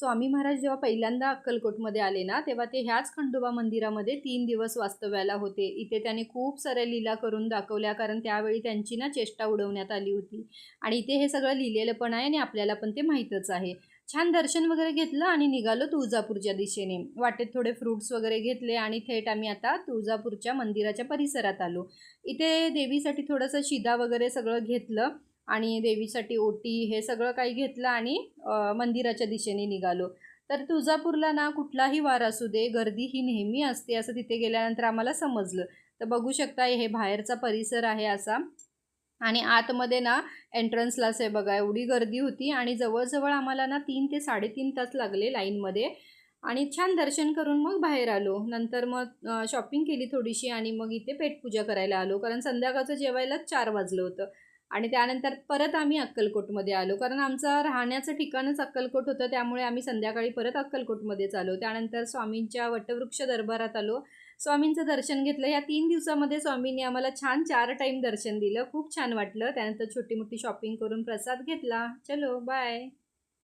स्वामी महाराज जेव्हा पहिल्यांदा अक्कलकोटमध्ये आले ना तेव्हा ते ह्याच खंडोबा मंदिरामध्ये तीन दिवस वास्तव्याला होते. इथे त्यांनी खूप साऱ्या लीला करून दाखवल्या कारण त्यावेळी त्यांची ना चेष्टा उडवण्यात आली होती. आणि इथे हे सगळं लिहिलेलं पण आहे आणि आपल्याला पण ते माहीतच आहे. छान दर्शन वगैरे घेतलं आणि निघालो तुळजापूरच्या दिशेने. वाटेत थोडे फ्रुट्स वगैरे घेतले आणि थेट आम्ही आता तुळजापूरच्या मंदिराच्या परिसरात आलो. इथे देवीसाठी थोडंसं शिदा वगैरे सगळं घेतलं. आणि देवीसाठी ओटी हे सगळं काही घेतलं आणि मंदिराच्या दिशेने निघालो. तर तुळजापूरला ना कुठलाही वार असू दे गर्दी ही नेहमी असते असं तिथे गेल्यानंतर आम्हाला समजलं. तर बघू शकता हे बाहेरचा परिसर आहे असा. आणि आतमध्ये ना एंट्रन्सलाच आहे बघा एवढी गर्दी होती आणि जवळजवळ आम्हाला ना तीन ते साडेतीन तास लागले लाईनमध्ये. आणि छान दर्शन करून मग बाहेर आलो. नंतर मग शॉपिंग केली थोडीशी आणि मग इथे पेटपूजा करायला आलो. कारण संध्याकाळचं जेवायलाच चार वाजलं होतं. आणि त्यानंतर परत आम्ही अक्कलकोटमध्ये आलो. कारण आमचं राहण्याचं ठिकाणच अक्कलकोट होतं त्यामुळे आम्ही संध्याकाळी परत अक्कलकोटमध्येच आलो त्यानंतर स्वामींच्या वटवृक्ष दरबारात आलो. स्वामींचं दर्शन घेतलं. या तीन दिवसामध्ये स्वामींनी आम्हाला छान चार टाईम दर्शन दिलं. खूप छान वाटलं. त्यानंतर छोटी मोठी शॉपिंग करून प्रसाद घेतला. चलो बाय